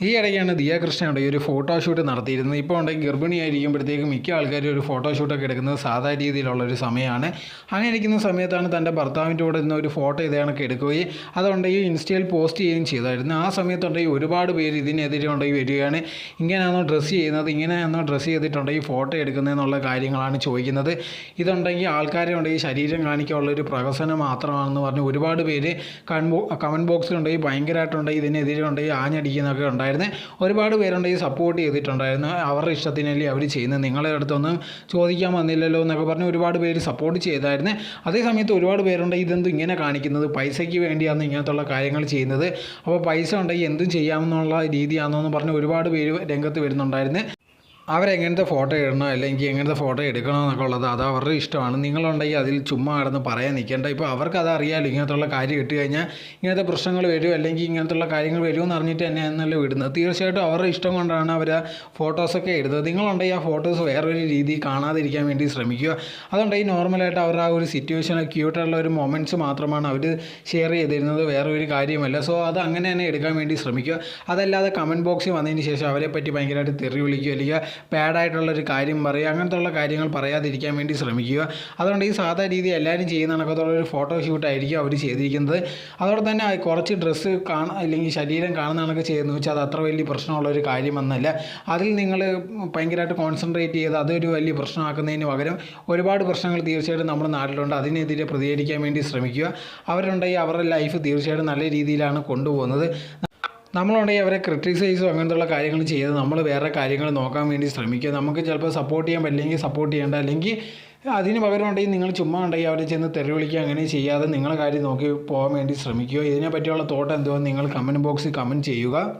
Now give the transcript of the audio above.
ഈ ഇടയ്ക്കാണ് ദിയ കൃഷ്ണയുടെ ഒരു ഫോട്ടോഷൂട്ട് നടത്തിയിരുന്നത്. ഇപ്പോൾ ഉണ്ടെങ്കിൽ ഗർഭിണിയായിരിക്കുമ്പോഴത്തേക്ക് മിക്ക ആൾക്കാരും ഒരു ഫോട്ടോഷൂട്ടൊക്കെ എടുക്കുന്നത് സാധാ രീതിയിലുള്ള ഒരു സമയമാണ്. അങ്ങനെ ഇരിക്കുന്ന സമയത്താണ് തന്റെ ഭർത്താവിന്റെ കൂടെ നിന്ന് ഒരു ഫോട്ടോ ഇതേ എടുക്കുകയും അതുണ്ടെങ്കിൽ ഇൻസ്റ്റയിൽ പോസ്റ്റ് ചെയ്യുകയും ചെയ്തായിരുന്നു. ആ സമയത്തുണ്ടെങ്കിൽ ഒരുപാട് പേര് ഇതിനെതിരെ ഉണ്ടെങ്കിൽ വരികയാണ്. ഇങ്ങനെയാണോ ഡ്രസ്സ് ചെയ്യുന്നത്? ഇങ്ങനെയാണോ ഡ്രസ്സ് ചെയ്തിട്ടുണ്ടെങ്കിൽ ഫോട്ടോ എടുക്കുന്നതെന്നുള്ള കാര്യങ്ങളാണ് ചോദിക്കുന്നത്. ഇതുണ്ടെങ്കിൽ ആൾക്കാരെ ഉണ്ടെങ്കിൽ ശരീരം കാണിക്കാനുള്ള ഒരു പ്രഹസനം മാത്രമാണെന്ന് പറഞ്ഞ് ഒരുപാട് പേര് കൺബോ കമന്റ് ബോക്സിലുണ്ടെങ്കിൽ ഭയങ്കരമായിട്ടുണ്ടെങ്കിൽ ഇതിനെതിരെ ഉണ്ടെങ്കിൽ ആഞ്ഞടിക്കുന്നൊക്കെ ഉണ്ടായിരുന്നു. ഒരുപാട് പേരുണ്ട് ഈ സപ്പോർട്ട് ചെയ്തിട്ടുണ്ടായിരുന്നു. അവരുടെ ഇഷ്ടത്തിനല്ലേ അവർ ചെയ്യുന്നത്. നിങ്ങളുടെ അടുത്തൊന്നും ചോദിക്കാൻ വന്നില്ലല്ലോ എന്നൊക്കെ പറഞ്ഞ് ഒരുപാട് പേര് സപ്പോർട്ട് ചെയ്തായിരുന്നു. അതേ സമയത്ത് ഒരുപാട് പേരുണ്ട് ഇതെന്തും ഇങ്ങനെ കാണിക്കുന്നത്? പൈസയ്ക്ക് വേണ്ടിയാണ് ഇങ്ങനത്തുള്ള കാര്യങ്ങൾ ചെയ്യുന്നത്. അപ്പോൾ പൈസ ഉണ്ടെങ്കിൽ എന്തും ചെയ്യാമെന്നുള്ള രീതിയാണോ എന്ന് പറഞ്ഞ് ഒരുപാട് പേര് രംഗത്ത് വരുന്നുണ്ടായിരുന്നു. അവരെങ്ങനത്തെ ഫോട്ടോ ഇടണം അല്ലെങ്കിൽ എങ്ങനത്തെ ഫോട്ടോ എടുക്കണം എന്നൊക്കെ ഉള്ളത് അത് അവരുടെ ഇഷ്ടമാണ്. നിങ്ങളുണ്ടെങ്കിൽ അതിൽ ചുമ്മാ കിടന്ന് പറയാൻ നിൽക്കേണ്ട. ഇപ്പോൾ അവർക്ക് അത് അറിയാമല്ലോ ഇങ്ങനത്തുള്ള കാര്യം ഇട്ട് കഴിഞ്ഞാൽ ഇങ്ങനത്തെ പ്രശ്നങ്ങൾ വരും അല്ലെങ്കിൽ ഇങ്ങനത്തുള്ള കാര്യങ്ങൾ വരുമെന്ന് അറിഞ്ഞിട്ട് എന്നല്ലേ വിടുന്നത് തീർച്ചയായിട്ടും അവരുടെ ഇഷ്ടം കൊണ്ടാണ് അവർ ഫോട്ടോസൊക്കെ ഇടുന്നത്. നിങ്ങളുണ്ടെങ്കിൽ ആ ഫോട്ടോസ് വേറൊരു രീതിയിൽ കാണാതിരിക്കാൻ വേണ്ടി ശ്രമിക്കുക. അതുണ്ടെങ്കിൽ നോർമലായിട്ട് അവരുടെ ആ ഒരു സിറ്റുവേഷൻ ക്യൂട്ടായിട്ടുള്ള ഒരു മൊമെന്റ്സ് മാത്രമാണ് അവർ ഷെയർ ചെയ്തിരുന്നത് വേറെ ഒരു കാര്യമല്ല. സോ അത് അങ്ങനെ തന്നെ എടുക്കാൻ വേണ്ടി ശ്രമിക്കുക. അതല്ലാതെ കമന്റ് ബോക്സിൽ വന്നതിന് ശേഷം അവരെ പറ്റി ഭയങ്കരമായിട്ട് തെറി വിളിക്കുക അല്ലെങ്കിൽ ബാഡായിട്ടുള്ളൊരു കാര്യം പറയുക അങ്ങനത്തെ ഉള്ള കാര്യങ്ങൾ പറയാതിരിക്കാൻ വേണ്ടി ശ്രമിക്കുക. അതുകൊണ്ട് ഈ സാധാ രീതി എല്ലാവരും ചെയ്യുന്ന കണക്കത്തുള്ള ഒരു ഫോട്ടോ ഷൂട്ടായിരിക്കും അവർ ചെയ്തിരിക്കുന്നത്. അതോടെ തന്നെ കുറച്ച് ഡ്രസ്സ് കാണാൻ അല്ലെങ്കിൽ ശരീരം കാണുന്ന കണക്ക് ചെയ്യുന്നു വെച്ചാൽ അത് അത്ര വലിയ പ്രശ്നമുള്ള ഒരു കാര്യമെന്നല്ല. അതിൽ നിങ്ങൾ ഭയങ്കരമായിട്ട് കോൺസെൻട്രേറ്റ് ചെയ്ത് അതൊരു വലിയ പ്രശ്നമാക്കുന്നതിന് പകരം ഒരുപാട് പ്രശ്നങ്ങൾ തീർച്ചയായിട്ടും നമ്മുടെ നാട്ടിലുണ്ട്. അതിനെതിരെ പ്രതികരിക്കാൻ വേണ്ടി ശ്രമിക്കുക. അവരുണ്ടെങ്കിൽ അവരുടെ ലൈഫ് തീർച്ചയായിട്ടും നല്ല രീതിയിലാണ് കൊണ്ടുപോകുന്നത്. നമ്മളുണ്ടെങ്കിൽ അവരെ ക്രിട്ടിസൈസോ അങ്ങനത്തുള്ള കാര്യങ്ങൾ ചെയ്ത് നമ്മൾ വേറെ കാര്യങ്ങൾ നോക്കാൻ വേണ്ടി ശ്രമിക്കുക. നമുക്ക് ചിലപ്പോൾ സപ്പോർട്ട് ചെയ്യാൻ പറ്റില്ലെങ്കിൽ സപ്പോർട്ട് ചെയ്യേണ്ട. അല്ലെങ്കിൽ അതിന് പകരം ഉണ്ടെങ്കിൽ നിങ്ങൾ ചുമ്മാ ഉണ്ടെങ്കിൽ അവരെ ചെന്ന് തെറി വിളിക്കുക അങ്ങനെ ചെയ്യാതെ നിങ്ങളെ കാര്യം നോക്കി പോകാൻ വേണ്ടി ശ്രമിക്കുക. ഇതിനെ പറ്റിയുള്ള തോട്ട് എന്തോ നിങ്ങൾ കമന്റ് ബോക്സിൽ കമന്റ് ചെയ്യുക.